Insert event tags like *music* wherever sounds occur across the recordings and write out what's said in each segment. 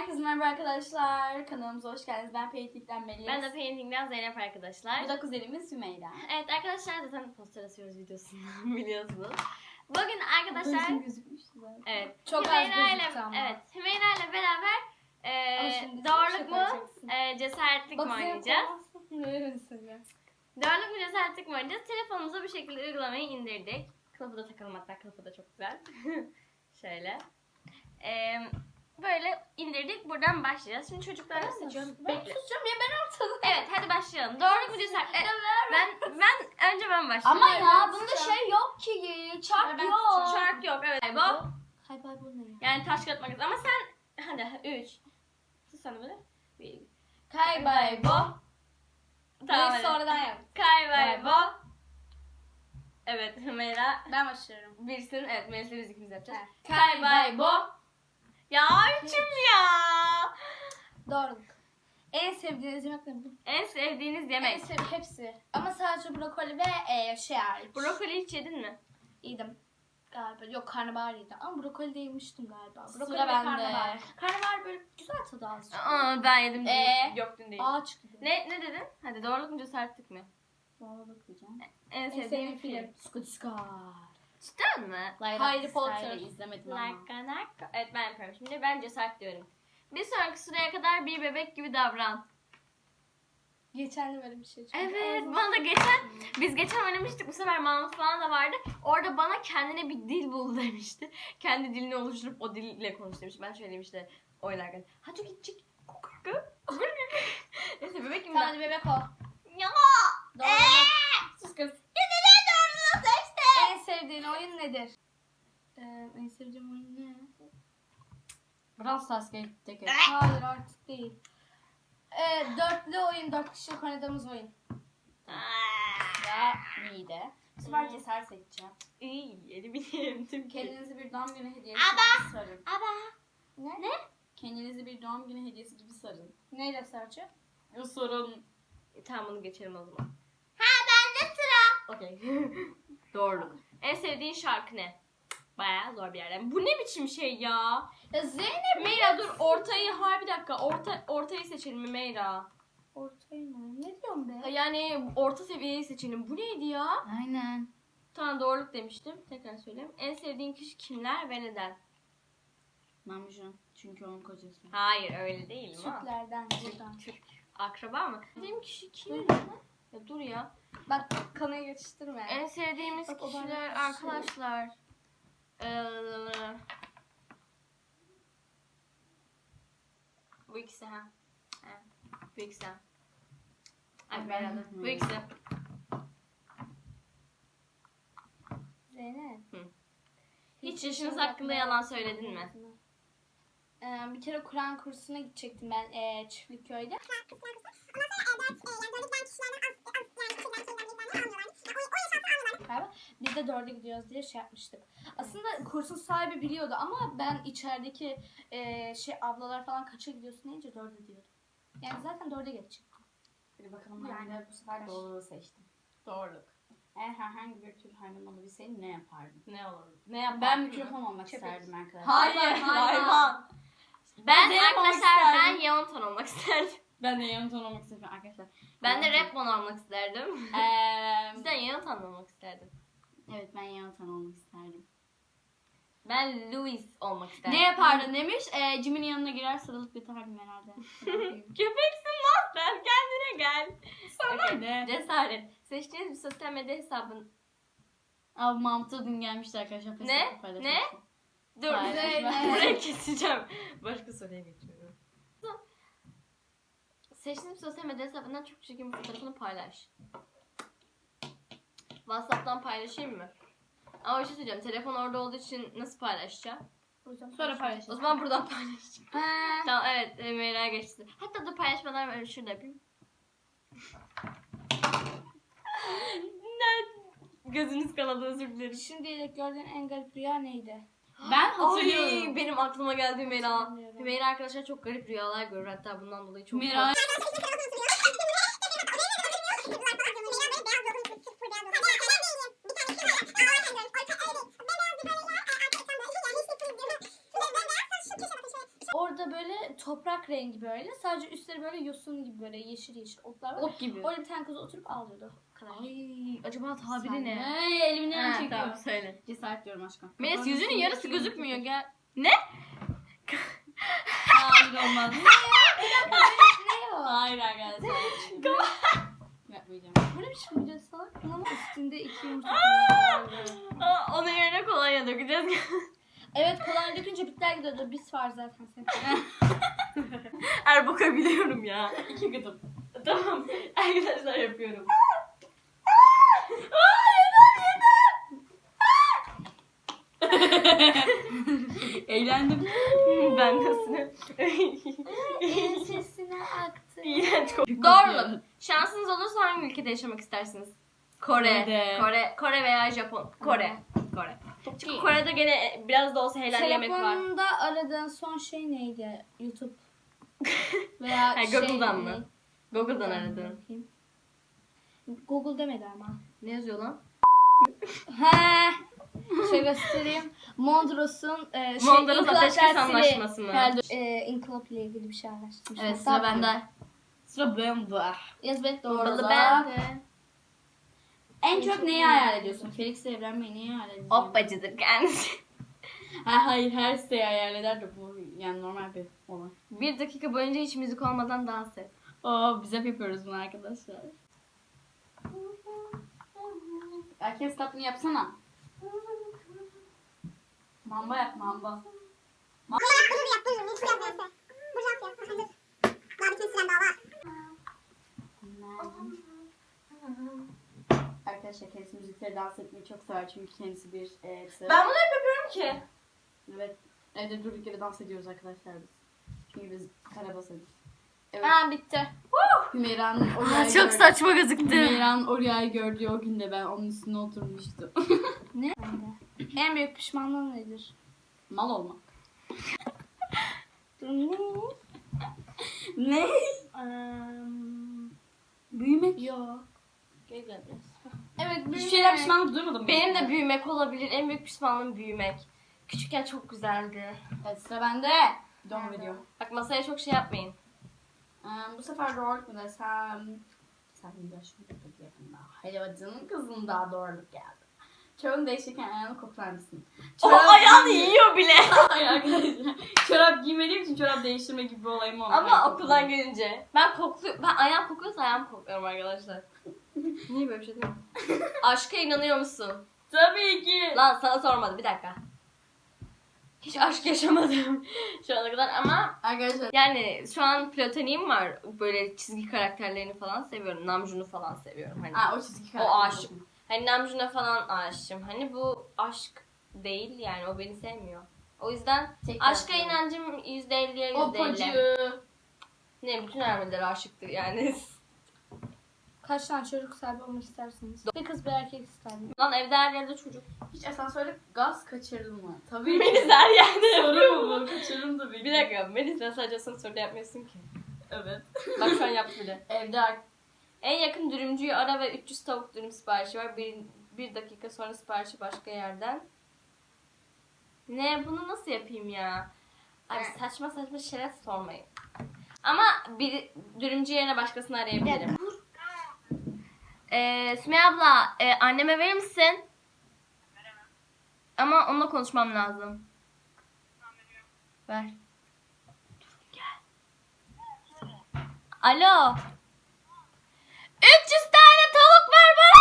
Herkese merhaba arkadaşlar. Kanalımıza hoş geldiniz. Ben Painting'den Melis. Ben de Painting'den Zeynep arkadaşlar. Bu da kuzenimiz Sümeyra. Evet arkadaşlar zaten poster asıyoruz videosundan *laughs* biliyorsunuz. Bugün arkadaşlar Gözüm gözükmüştü zaten. evet Çok az Hümeyra ile gözüktü ama. evet Hümeyra ile beraber e, doğruluk mu e, cesaretlik mi oynayacağız? *laughs* Doğruluk mu cesaretlik mi oynayacağız? Telefonumuza bu şekilde uygulamayı indirdik. Kılıfı da takalım hatta kılıfı da çok güzel. *laughs* Şöyle. E, böyle indirdik. Buradan başlayacağız. Şimdi çocuklara seçiyorum. Ben Bekle. tutacağım ya ben ortada. Evet hadi başlayalım. Doğruluk mu cesaretlik? E, ben ben önce ben başlayayım. Ama ya bunda şey yok ki. Çarp Ben yok. Çark yok evet. Bay bu ne ya? yani taş kağıt makas ama sen hadi 3. Sus sana böyle. Bir. Kay bay bo. Tamam. Hadi. sonradan yap. Kay Bay bay bo. Evet Hümeyra. Ben başlıyorum. Birsin evet Melis'le biz ikimiz yapacağız. Evet. Ya üçüm ya. Doğruluk. En sevdiğiniz yemek ne? En sevdiğiniz En yemek. sevdiğim hepsi. Ama sadece brokoli ve e, şey hariç. Brokoli hiç yedin mi? Yedim. Galiba. Yok karnabahar yedim. Ama brokoli de yemiştim galiba. Brokoli Sıra ve bende. karnabahar. Karnabahar böyle güzel tadı azıcık. Aa ben yedim. Ee? Yok dün değil. Ağaç gibi. Ne ne dedin? Hadi doğruluk mu cesaretlik mi? Doğruluk diyeceğim. En En sevdiğim film. film. Scar. Cidden mi? Harry Potter'ı izlemedim ama. Naka naka. Evet ben yapıyorum. Şimdi ben cesaret diyorum. Bir sonraki sıraya kadar bir bebek gibi davran. Geçen de böyle bir şey çıktı. Evet Ağzım- bana da geçen biz geçen oynamıştık bu sefer Mahmut falan da vardı. Orada bana kendine bir dil bul *laughs* demişti. Kendi dilini oluşturup o dille konuş demiş. Ben şöyle demişti oynarken. Hadi gidecek. *laughs* Neyse bebek gibi Tamam hadi bebek ol. Ya. Doğruluk. Sus kız. Neden doğruluğu seçti? En sevdiğin oyun nedir? Ee, en sevdiğim oyun ne? Brawl Stars Gate'deki. Hayır artık değil. Ee, dörtlü oyun, dört kişilik oynadığımız oyun. Ya mide. Bu sefer cesaret seçeceğim. İyi yeni bir yerim. Kendinizi bir doğum günü hediyesi gibi sarın. Aba. Ne? Ne? Kendinizi bir doğum günü hediyesi gibi sarın. Neyle saracağım? Bu sorun. E, Tamam bunu geçelim o zaman. Ha bende sıra. Okey. *laughs* Doğru. En sevdiğin şarkı ne? Bayağı zor bir yerden. Bu ne biçim şey ya? Ya Zeynep. Meyra dur ortayı ha bir dakika orta ortayı seçelim Meyra. Ortaya ne? Ne diyorsun be? Yani orta seviyeyi seçelim. Bu neydi ya? Aynen. Tamam doğruluk demiştim. Tekrar söyleyeyim. En sevdiğin kişi kimler ve neden? Mamjun. Çünkü onun kocası. Hayır öyle değil mi? Türklerden buradan. Türk. Akraba mı? Sevdiğim kişi kim? Ya dur ya. Bak kanayı geçiştirme. En sevdiğimiz Bak, o kişiler şey. arkadaşlar. Ee, bu ikisi ha. ha. Bu ikisi. Ay Ben- Merhaba. Bu ikisi. Zeynep. Hı. Hiç yaşınız hakkında yalan söyledin mi? Ee, bir kere Kur'an kursuna gidecektim ben e, Çiftlikköy'de. Galiba. Biz de dörde gidiyoruz diye şey yapmıştık. Aslında kursun sahibi biliyordu ama ben içerideki e, şey ablalar falan kaça gidiyorsun deyince dörde diyordum. Yani zaten dörde geçecektim. Hadi bakalım Yani ben de bu sefer doğruluğu seçtim. Doğruluk. Eğer herhangi bir tür hayvan olabilseydim ne yapardım? Ne olur? Ne yapar? Ben mikrofon olmak Köpek. isterdim arkadaşlar. Hayır, Hayvan. hayvan. Ben olmak arkadaşlar ben isterdim. Yeontan olmak isterdim. Ben de yanıt olmak istedim arkadaşlar. Ben de Yeontan. Rapmon olmak isterdim. Eee, Sizden Yeontan olmak isterdim. evet ben yanıt olmak isterdim. Ben Louis olmak isterdim. Ne yapardın demiş. Eee Jimin'in yanına girer sarılıp yatardım herhalde. *laughs* Köpeksin lan sen kendine gel. Sana Okey, ne? Cesaret. Seçtiğiniz bir sosyal medya hesabın. Abi Mahmut'a dün gelmişti arkadaşlar. Ne? Paylaşmıştı. Dur Hayır. *laughs* Burayı keseceğim. Başka soruya geçiyorum. Seçtiğiniz bir sosyal medya hesabından çok çirkin bir fotoğrafını paylaş. Whatsapp'tan paylaşayım mı? Ama bir şey söyleyeceğim. Telefon orada olduğu için nasıl paylaşacağım? Sonra O paylaşalım. zaman buradan paylaşacağım. Ha. Tamam evet Meyra'ya geçti. Hatta da paylaşmadan böyle şurada yapayım. *laughs* Gözünüz kanadı özür dilerim. Şimdiye gördüğün en garip rüya neydi? Ben hatırlıyorum. Ay, benim aklıma geldi Hümeyra. Hümeyra arkadaşlar çok garip rüyalar görür hatta bundan dolayı çok Miray. Orada böyle böyle toprak rengi böyle. Sadece üstleri böyle yosun gibi böyle yeşil yeşil otlar var. Ot gibi. Orada bir tane kız oturup ağlıyordu. O kadar. Ay acaba Sen tabiri ne? Ay elimden çekiyor. tamam söyle. Cesaret diyorum aşkım. Melis yüzünün yarısı gözükmüyor gel. Hayır olmaz. ne o? Hayır arkadaşlar. Yapmayacağım. Bu ne biçim video salak? Ama üstünde iki yumurta. Aa, onun yerine kolonya dökeceğiz. Evet kolay dökünce bitler gidiyordu. Bis var zaten senin. *laughs* Erboka biliyorum ya. İki gıdım. tamam. Arkadaşlar yapıyorum. Eğlendim. ben nasıl? Ensesine aktı. İğrenç kok- Doğruluk. Şansınız olursa hangi ülkede yaşamak istersiniz? Kore. Kore, Kore veya Japon. Kore. Kore. Çünkü iyi. Kore'de gene biraz da olsa helal yemek var. Telefonunda aradığın son şey neydi? YouTube. *laughs* Veya Ha, şey Google'dan mı? Google'dan aradın. Bakayım. Google demedi ama. Ne yazıyor lan? He. Şey göstereyim. Mondros'un e, şey, Mondros İnkılap Ateşkes Anlaşması mı? herhalde, E, inkılap ile ilgili bir şey araştırmış. Evet Hatta sıra bende. Sıra bende. Yaz bet doğru. Balı ben de. En çok neyi hayal ediyorsun? Felix'le evlenmeyi neyi hayal ediyorsun? Hoppacıdır kendisi. *laughs* Ha, hayır her siteyi hayal eder de bu yani normal bir olay. Bir dakika boyunca hiç müzik olmadan dans et. Oo biz hep yapıyoruz bunu arkadaşlar. Herkes tatlını yapsana. Mamba yap mamba. Arkadaşlar kendisi müzikleri dans etmeyi çok sever çünkü kendisi bir e. Ben bunu hep yapıyorum ki. Evet. Evde durduk yere dans ediyoruz arkadaşlar biz. Çünkü biz karabasanız. Evet. Ha bitti. Hümeyra'nın oraya Çok saçma gözüktü. Hümeyra'nın oraya gördüğü o günde ben onun üstüne oturmuştum. *laughs* Ne? en büyük pişmanlığın nedir? Mal olmak. Ne? *laughs* Ne? Büyümek. yok. Evet Hiçbir büyümek. şeyden pişmanlık duymadım. Benim de büyümek olabilir. En büyük pişmanlığım büyümek. Küçükken çok güzeldi. Evet sıra bende. Devam ediyor. Bak masaya çok şey yapmayın. Ee, bu sefer doğruluk mu desem? Sen bir yaşını yakında. Helvacının kızında doğruluk geldi. Çorabını değiştirirken ayağını koklar mısın? O ayağını yiyor bile. *laughs* Hayır arkadaşlar. Çorap giymediğim için çorap değiştirme gibi bir olayım olmuyor. Ama okuldan gelince. Ben koklu, ben ayağım kokuyorsa ayağım kokluyorum arkadaşlar. Niye böyle bir şey değil mi? *laughs* Aşka inanıyor musun? Tabii ki. Lan sana sormadım bir dakika. Hiç aşk yaşamadım *laughs* şu ana kadar ama Arkadaşlar yani şu an platoniğim var. Böyle çizgi karakterlerini falan seviyorum. Namjoon'u falan seviyorum. Hani. Aa, o çizgi O aşık. Hani Namjoon'a falan aşığım. Hani bu aşk değil yani o beni sevmiyor. O yüzden Tek aşka inancım %50'ye O %50. pacı. Ne bütün ermeniler aşıktı yani. *laughs* Kaç tane çocuk sahibi olmak istersiniz? Bir kız bir erkek isterdim. Lan evde her yerde çocuk. Hiç asansörde gaz kaçırdın mı? Tabii Melis her yerde Soru yapıyor mu bu? Kaçırırım tabii ki. Bir dakika Melis sen sadece asansörde yapmıyorsun ki. Evet. Bak şu an yaptı bile. *laughs* Evde ar- En yakın dürümcüyü ara ve 300 tavuk dürüm siparişi var. Bir, bir dakika sonra siparişi başka yerden. Ne bunu nasıl yapayım ya? Abi saçma saçma şeyler sormayın. Ama bir dürümcü yerine başkasını arayabilirim. Ee, Sümeyye abla e, anneme verir misin? Ama onunla konuşmam lazım. Ver. Gel. Alo. 300 tane tavuk ver bana.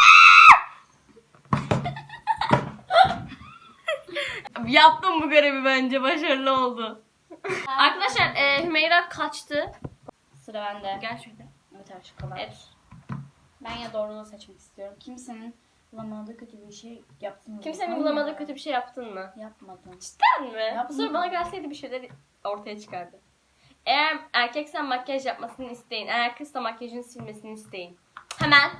*laughs* Yaptım bu görevi bence başarılı oldu. Arkadaşlar e, Hümeyra kaçtı. Sıra bende. Evet aşkım. Evet. Ben ya doğruluğu seçmek istiyorum. Kimsenin bulamadığı kötü bir şey yaptın mı? Kimsenin bulamadığı kötü bir şey yaptın mı? Yapmadım. Cidden mi? Yapmadım. Bu soru bana gelseydi bir şeyler ortaya çıkardı. Eğer erkeksen makyaj yapmasını isteyin. Eğer kızsa makyajını silmesini isteyin. Hemen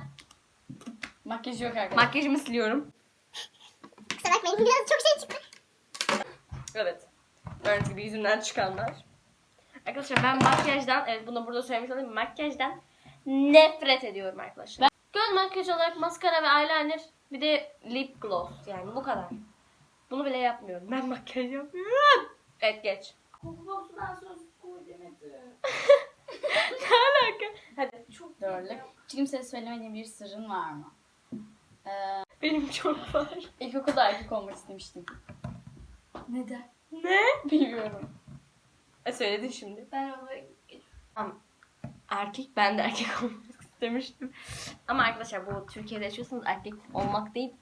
Makyaj yok arkadaşlar. makyajımı siliyorum. Kusura bakmayın biraz çok şey çıktı. Evet. Gördüğünüz gibi yüzümden çıkanlar. Arkadaşlar ben makyajdan, evet bunu burada söylemiş olayım. Makyajdan nefret ediyorum arkadaşlar. Ben göz makyajı olarak maskara ve eyeliner bir de lip gloss yani bu kadar. Bunu bile yapmıyorum. Ben makyaj yapmıyorum. Evet geç. Kokbox'dan söz koy demedi. *laughs* ne alaka? Hadi. Çok Dörlük. Hiç kimseye söylemediğim bir sırrın var mı? Ee, Benim çok var. İlkokulda erkek olmak istemiştim. Neden? Ne? Bilmiyorum. E söyledin şimdi. Ben onu... Tamam. Erkek ben de erkek *laughs* olmak istemiştim. Ama arkadaşlar bu Türkiye'de yaşıyorsanız erkek olmak değil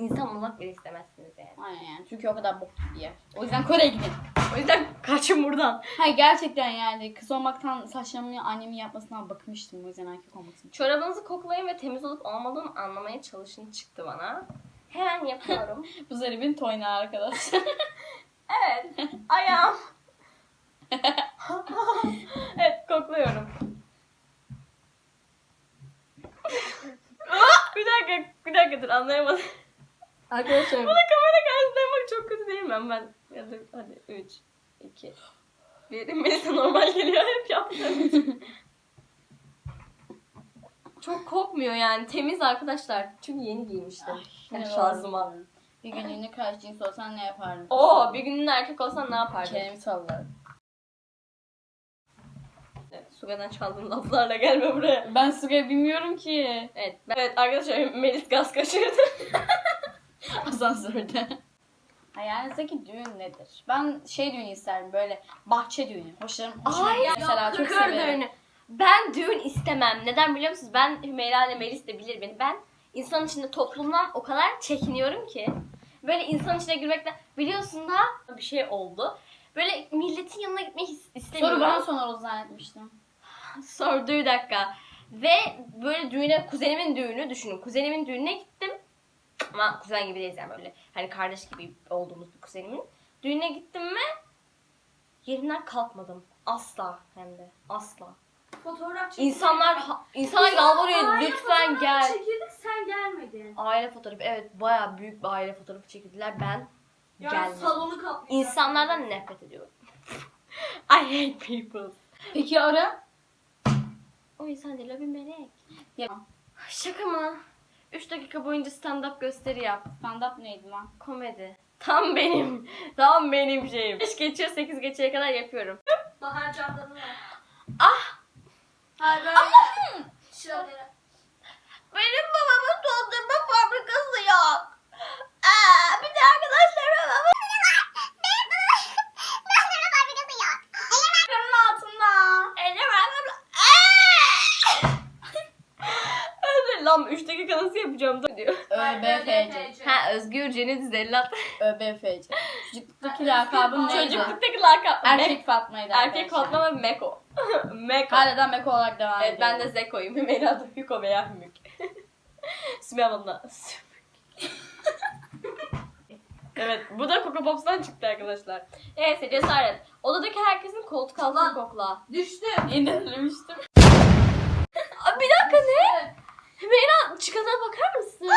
insan olmak bile istemezsiniz yani. Aynen yani. Türkiye o kadar bok gibi yer. O yüzden Kore'ye gidin. O yüzden *laughs* kaçın buradan. Hayır gerçekten yani kız olmaktan saçlarımı annemin yapmasından bakmıştım. O yüzden erkek olmak istedim. Çorabınızı koklayın ve temiz olup olmadığını anlamaya çalışın çıktı bana. Hemen yapıyorum. *laughs* Bu zaribin toynağı arkadaşlar. evet. Ayağım. evet kokluyorum. bir dur anlayamadım. arkadaşlar Bana kamera karşısında yapmak çok kötü değil mi? Ben ya dur hadi 3, 2, 1. Melisa normal geliyor hep yaptığım Çok kokmuyor yani. Temiz arkadaşlar. Çünkü yeni giymiştim. ne şanzıman. var? Bir günlüğüne karşı cins olsan ne yapardın? Oo bir günün erkek olsan ne yapardın? Kerem'i sallar. Suga'dan çaldığın laflarla gelme buraya. Ben Suga'yı bilmiyorum ki. Evet, ben- evet arkadaşlar Melis gaz kaçırdı. *laughs* Asansörde. Hayalinizdeki düğün nedir? Ben şey düğünü isterim böyle bahçe düğünü. Hoşlarım. hoşuma Ay gider mesela çok kır severim. düğünü. Ben düğün istemem. Neden biliyor musunuz? Ben Hümeyra ile Melis de bilir beni. Ben insan içinde toplumdan o kadar çekiniyorum ki. Böyle insan içine girmekten biliyorsun da bir şey oldu. Böyle milletin yanına gitmek is- istemiyorum. Soru bana sonra oldu zannetmiştim. *laughs* Sordu bir dakika. Ve böyle düğüne, kuzenimin düğünü düşünün. Kuzenimin düğününe gittim. Ama kuzen gibi değiliz yani böyle. Hani kardeş gibi olduğumuz bir kuzenimin. Düğüne gittim ve yerimden kalkmadım. Asla hem de. Asla. fotoğraf İnsanlar ha- insanlar yalvarıyor lütfen gel. Çekildik sen gelmedin. Aile fotoğrafı evet baya büyük bir aile fotoğrafı çekildiler. Ben Yani gelmedim. salonu kaplayacak. İnsanlardan nefret ediyorum. *laughs* I hate people. Peki ara? O insan değil o bir melek. Ya. Şaka mı? 3 dakika boyunca stand-up gösteri yap. Stand up neydi lan? Komedi. Tam benim. Tam benim şeyim. 5 geçiyor 8 geçeye kadar yapıyorum. Bahar Candan'ı var. Ah! Hayır böyle. Şöyle. Benim babamın dondurma fabrikası yok. Aa, bir de arkadaşlarım ama Lan 3 dakika nasıl yapacağım da diyor. ÖBFC. Ha Özgür Ceniz Zellat. ÖBFC. Çocukluktaki lakabın neydi? Çocukluktaki lakap. Erkek Fatma'ydı Erkek arkadaşlar. Fatma ve Meko. *laughs* Meko. Hala da Meko olarak devam Evet ben de ediyorum. Zeko'yum. Hümeyra da Hüko veya Hümük. *laughs* Sümeyye ablamla. *laughs* evet bu da Coco Pops'tan çıktı arkadaşlar. Neyse cesaret. Odadaki herkesin koltuk altını kokla. Düştüm. Aa, bir dakika ne? Hümeyra çıkana bakar mısın?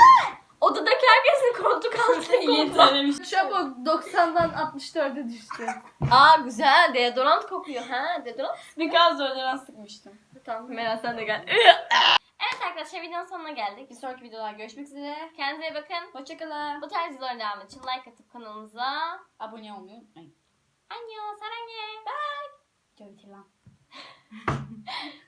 Odadaki herkesin koltuk altını *laughs* kokla. Yeterlemiş. Çabuk 90'dan 64'e düştü. Aa güzel. Deodorant kokuyor. Ha deodorant. Birkaç önceden sıkmıştım. Tamam Hümeyra sen de gel. evet arkadaşlar videonun sonuna geldik. Bir sonraki videoda görüşmek üzere. Kendinize iyi bakın. Hoşçakalın. Bu tarz videoların devamı için like atıp kanalımıza Abone olmayı unutmayın. Annyeong, sarange. Bye. Görüntü lan. *laughs*